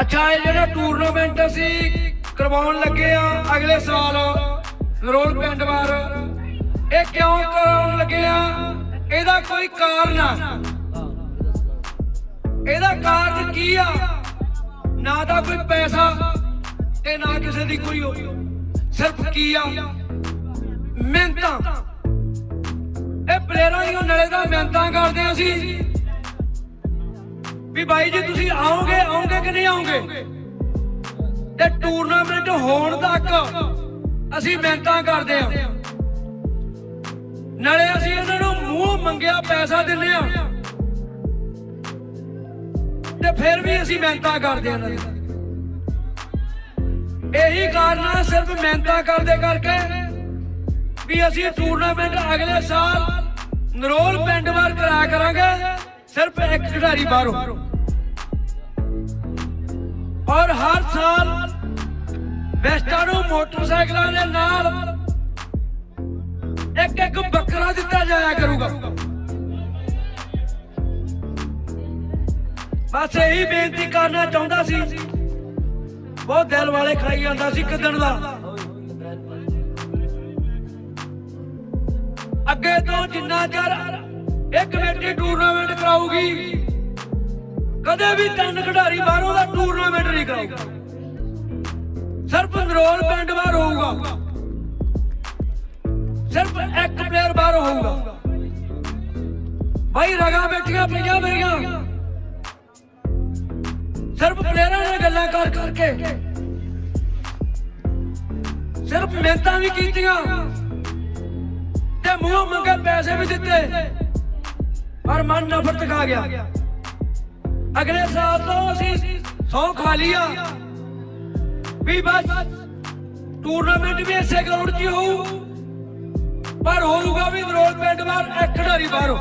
ਅੱਛਾ, ਇਹ ਜਿਹੜਾ ਟੂਰਨਾਮੈਂਟ ਅਸੀਂ ਕਰਵਾਉਣ ਲੱਗੇ ਆ ਅਗਲੇ ਸਾਲ ਨਰੋਲ ਪਿੰਡ ਵਾਰ, ਇਹ ਕਿਉਂ ਕਰਾਉਣ ਲੱਗੇ ਆ? ਇਹਦਾ ਕੋਈ ਕਾਰਨ ਆ? ਇਹਦਾ ਕਾਰਨ ਕੀ ਆ? ਨਾ ਤਾਂ ਕੋਈ ਪੈਸਾ ਤੇ ਨਾ ਕਿਸੇ ਦੀ ਕੋਈ ਸਿਰਫ ਕੀ ਆ? ਮਿਹਨਤਾਂ ਇਹ ਪਲੇਅਰਾਂ ਦੀਆਂ ਨਲੇ ਦਾ ਮਿਹਨਤਾਂ ਕਰਦੇ ਆ ਅਸੀਂ। ਵੀ ਬਾਈ ਜੀ, ਤੁਸੀਂ ਆਓਗੇ ਆਓਗੇ ਕਿ ਨਹੀਂ ਆਓਗੇ? ਤੇ ਟੂਰਨਾਮੈਂਟ ਹੋਣ ਤੱਕ ਅਸੀਂ ਮਿਹਨਤਾਂ ਕਰਦੇ ਆ ਨਾਲੇ ਅਸੀਂ ਇਹਨਾਂ ਨੂੰ ਮੂੰਹ ਮੰਗਿਆ ਪੈਸਾ ਦਿੰਨੇ ਆ ਤੇ ਫਿਰ ਵੀ ਅਸੀਂ ਮਿਹਨਤਾਂ ਕਰਦੇ ਆ ਇਹਨਾਂ ਦੀ। ਇਹੀ ਕਾਰਨ ਆ, ਸਿਰਫ ਮਿਹਨਤਾਂ ਕਰਦੇ ਕਰਕੇ ਵੀ ਅਸੀਂ ਟੂਰਨਾਮੈਂਟ ਅਗਲੇ ਸਾਲ ਨਰੋਲ ਪਿੰਡ ਵਾਰ ਕਰਾ ਕਰਾਂਗੇ। ਸਿਰਫ ਇੱਕ ਖਿਡਾਰੀ ਬਾਹਰੋਂ। ਔਰ ਹਰ ਸਾਲ ਵੈਸਟਾਂ ਨੂੰ ਮੋਟਰਸਾਈਕਲਾਂ ਦੇ ਨਾਲ ਇੱਕ ਇੱਕ ਬੱਕਰਾ ਦਿੱਤਾ ਜਾਇਆ ਕਰੂਗਾ। ਬਸ ਇਹੀ ਬੇਨਤੀ ਕਰਨਾ ਚਾਹੁੰਦਾ ਸੀ। ਬਹੁਤ ਦਿਲ ਵਾਲੇ ਖਾਈ ਜਾਂਦਾ ਸੀ ਕਿਦਣ ਦਾ। ਅੱਗੇ ਤੋਂ ਜਿੰਨਾ ਚਿਰ ਇਹ ਕਮੇਟੀ ਟੂਰਨਾਮੈਂਟ ਕਰਾਊਗੀ, ਕਦੇ ਵੀ ਤਿੰਨ ਖਿਡਾਰੀ ਬਾਹਰੋਂ ਦਾ ਟੂਰਨਾਮੈਂਟ ਨਹੀਂ ਕਰਾਊਗਾ। ਸਿਰਫ ਨਰੋਲ ਪਿੰਡ ਬਾਹਰ ਹੋਊਗਾ। ਸਿਰਫ ਇੱਕ ਪਲੇਅਰ ਬਾਹਰ ਹੋਊਗਾ। ਭਾਈ ਰਗਾ ਬੈਠੀਆਂ ਪਈਆਂ ਮੇਰੀਆਂ। ਸਿਰਫ ਪਲੇਅਰਾਂ ਨਾਲ ਗੱਲਾਂ ਕਰ ਕਰਕੇ। ਸਿਰਫ ਮਿਹਨਤਾਂ ਵੀ ਕੀਤੀਆਂ। ਮੂੰਹ ਮੰਗੇ ਪੈਸੇ ਵੀ ਦਿੱਤੇ, ਪਰ ਮਨ ਨਫ਼ਰਤ ਖਾ ਗਿਆ। ਅਗਲੇ ਸਾਲ ਤੋਂ ਅਸੀਂ ਸੌ ਖਾ ਲਿਆ ਵੀ ਬਸ ਟੂਰਨਾਮੈਂਟ ਵੀ ਇਸੇ ਗਰਾਊਂਡ 'ਚ ਹੋਊ, ਪਰ ਹੋਊਗਾ ਵੀ ਨਰੋਲ ਪਿੰਡ ਬਾਹਰ ਇੱਕ ਖਿਡਾਰੀ ਬਾਹਰੋਂ।